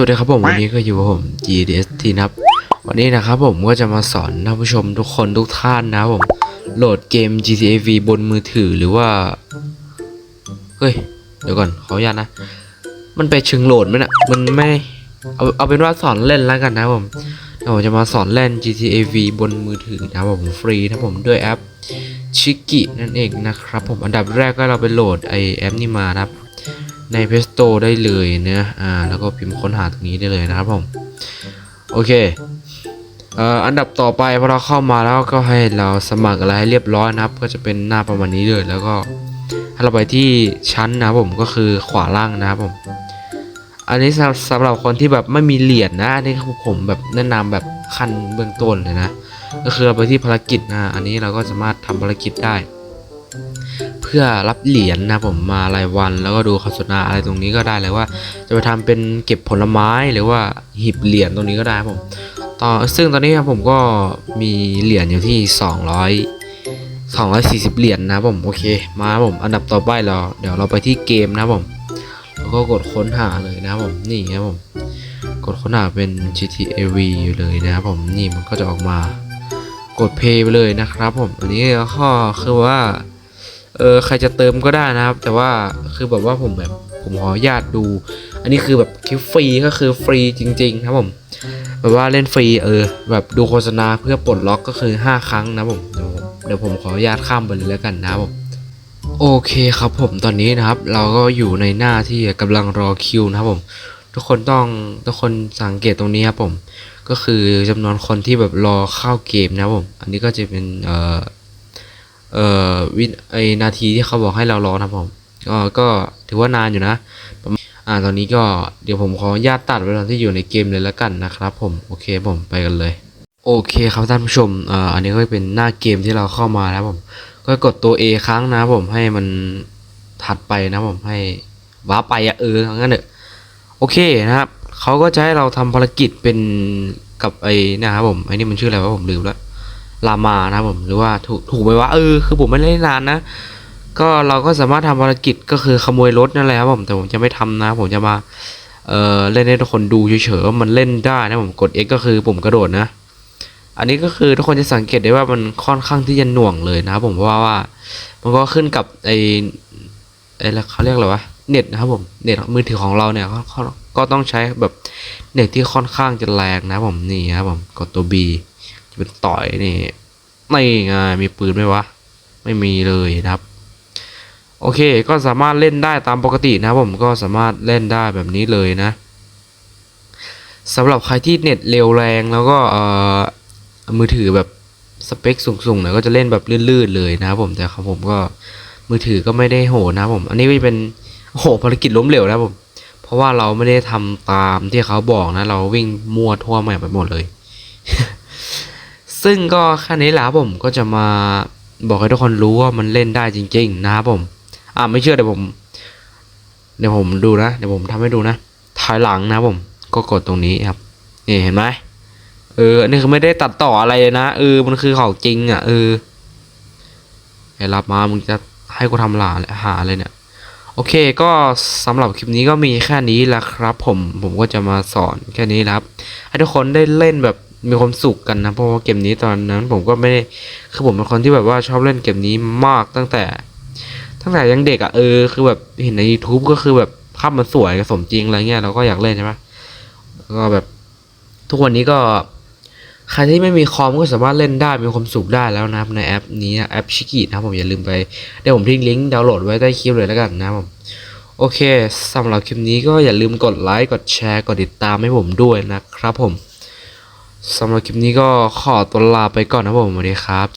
วัสดีครับผมวันนี้ก็อยู่กับผม GDST นะครับ วันนี้นะครับผมก็จะมาสอนท่านผู้ชมทุกคนทุกท่านนะครับผมโหลดเกม GTA V บนมือถือหรือว่า เฮ้ย เดี๋ยวก่อนขออนุญาตนะ มันไปเชิงโหลดไหมนะ่ะมันไม่เอาเอาเป็นว่าสอนเล่นแล้วกันนะครับผมเดี๋ยวผมจะมาสอนเล่น GTA V บนมือถือนะครับผมฟรีนะครับผมด้วยแอปชิกินั่นเองนะครับผมอันดับแรกก็เราไปโหลดไอแอปนี้มานะครับ ใน Play Store ได้เลยนะอ่าแล้วก็พิมพ์ค้นหาตรงนี้ได้เลยนะครับผม โอเคเอ่ออันดับต่อไปพอเราเข้ามาแล้วก็ให้เราสมัครอะไรให้เรียบร้อยนะครับ ก็จะเป็นหน้าประมาณนี้เลยแล้วก็ให้เราไปที่ชั้นนะผมก็คือขวาล่างนะครับผม อันนี้สำสำหรับคนที่แบบไม่มีเหรียญนะอันนี้คือผมแบบแนะนำแบบขั้นเบื้องต้นเลยนะ ก็คือเราไปที่ภารกิจนะอันนี้เราก็สามารถทำภารกิจได้ พื่อรับเหรียญนะผมมารายวันแล้วก็ดูโฆษณาอะไรตรงนี้ก็ได้เลยว่า จะไปทำเป็นเก็บผลไม้หรือว่าหีบเหรียญตรงนี้ก็ได้ผมต่อซึ่งตอนนี้ครับผมก็มีเหรียญอยู่ที่ 200 240 เหรียญนะผมโอเค มาผมอันดับต่อไปเราเดี๋ยวเราไปที่เกมนะผมแล้วก็กดค้นหาเลยนะผมนี่ครับผมกดค้นหาเป็น GTA V อยู่เลยนะครับผมนี่มันก็จะออกมากด Play ไปเลยนะครับผมอันนี้ก็คือว่า เออใครจะเติมก็ได้นะครับ แต่ว่าคือแบบว่าผมแบบผมขออนุญาตดู อันนี้คือแบบคลิปฟรีก็คือฟรีจริง ๆ ครับผมแบบว่าเล่นฟรีเออ แบบดูโฆษณาเพื่อปลดล็อกก็คือ 5 ครั้งนะผมเดี๋ยวผมขออนุญาตข้ามไปเลยแล้วกันนะครับผมโอเคครับผมตอนนี้นะครับ เราก็อยู่ในหน้าที่กำลังรอคิวนะครับผม ทุกคนต้องทุกคนสังเกตตรงนี้ครับผม ก็คือจำนวนคนที่แบบรอเข้าเกมนะครับผม อันนี้ก็จะเป็นเอ่อ เอ่อวิไอนาทีที่เขาบอกให้เรารอนะผมก็ก็ถือว่านานอยู่นะอ่าตอนนี้ก็เดี๋ยวผมขออนุญาตตัดเวลาที่อยู่ในเกมเลยแล้วกันนะครับ ผมโอเคผมไปกันเลยโอเคครับท่านผู้ชมเอ่ออันนี้ก็เป็นหน้าเกมที่เราเข้ามานะครับผม ก็กดตัว A ครั้งนะผมให้มันถัดไปนะผมให้ว้าร์ปไปอะเอองั้นเถอะโอเคนะครับเขาก็จะให้เราทำภารกิจเป็นกับไอ้นะครับผมไอ้นี่มันชื่ออะไรวะผมลืมแล้ว ลามานะผมหรือว่าถูกถูกไหมว่าเออคือผมไม่ได้นานนะ ก็เราก็สามารถทำภารกิจก็คือขโมยรถนั่นแหละครับผมแต่ผมจะไม่ทำนะ ผมจะมาเออเล่นให้ทุกคนดูเฉยๆว่ามันเล่นได้นะผมกด X ก็คือปุ่มกระโดดนะ อันนี้ก็คือทุกคนจะสังเกตได้ว่ามันค่อนข้างที่จะหน่วงเลยนะครับผมเพราะว่าวามันก็ขึ้นกับไอไอเขาเรียกอะไรวะเน็ตนะครับผมเน็ตมือถือของเราเนี่ยก็ก็ก็ต้องใช้แบบเน็ตที่ค่อนข้างจะแรงนะผมนี่ครับผมกดตัว B เป็นต่อยนี่ไม่ไงมีปืนไหมวะ ไม่มีเลยนะครับ โอเคก็สามารถเล่นได้ตามปกตินะผมก็สามารถเล่นได้แบบนี้เลยนะสำหรับใครที่เน็ตเร็วแรงแล้วก็มือถือแบบสเปคสูงๆหน่อยก็จะเล่นแบบลื่นๆเลยนะครับผมแต่ของผมก็มือถือก็ไม่ได้โหนะผม อันนี้ก็จะเป็นโหภารกิจล้มเหลวนะผม เพราะว่าเราไม่ได้ทำตามที่เขาบอกนะ เราวิ่งมั่วทั่วแมปไปหมดเลย ซึ่งก็แค่นี้แหละผมก็จะมาบอกให้ทุกคนรู้ว่ามันเล่นได้จริง ๆ นะครับผม อ่าไม่เชื่อเดี๋ยวผม เดี๋ยวผมดูนะเดี๋ยวผมทำให้ดูนะถอยหลังนะผม ก็กดตรงนี้ครับนี่เห็นไหมเอออันนี้คือไม่ได้ตัดต่ออะไรเลยนะเออมันคือของจริงอะเออไอ้รับมามึงจะให้กูทำหลาหาอะไรเนี่ยโอเคก็สำหรับคลิปนี้ก็มีแค่นี้แหละครับ ผมผมก็จะมาสอนแค่นี้แหละครับ ให้ทุกคนได้เล่นแบบ มีความสุขกันนะเพราะว่าเกมนี้ตอนนั้น ผมก็ไม่ได้คือผมเป็นคนที่แบบว่าชอบเล่นเกมนี้มากตั้งแต่ ตั้งแต่ยังเด็กอะ่ะเออคือแบบเห็นใน YouTube ก็คือแบบภาพมันสวยกับสมจริงอะไรเงี้ยเราก็อยากเล่นใช่ไหมก็แบบทุกวันนี้ก็ใครที่ไม่มีคอมก็สามารถเล่นได้มีความสุขได้แล้วนะครับในแอปนี้แอปชิกินะครับผมอย่าลืมไปเดี๋ยวผมทิ้งลิงก์ดาวน์โหลดไว้ใต้คลิปเลยแล้วกันนะครับผมโอเคสำหรับคลิปนี้ก็อย่าลืมกดไลค์กดแชร์กดติดตามให้ผมด้วยนะครับผม สำหรับคลิปนี้ก็ขอตัวลาไปก่อนนะผมสวัสดีครับ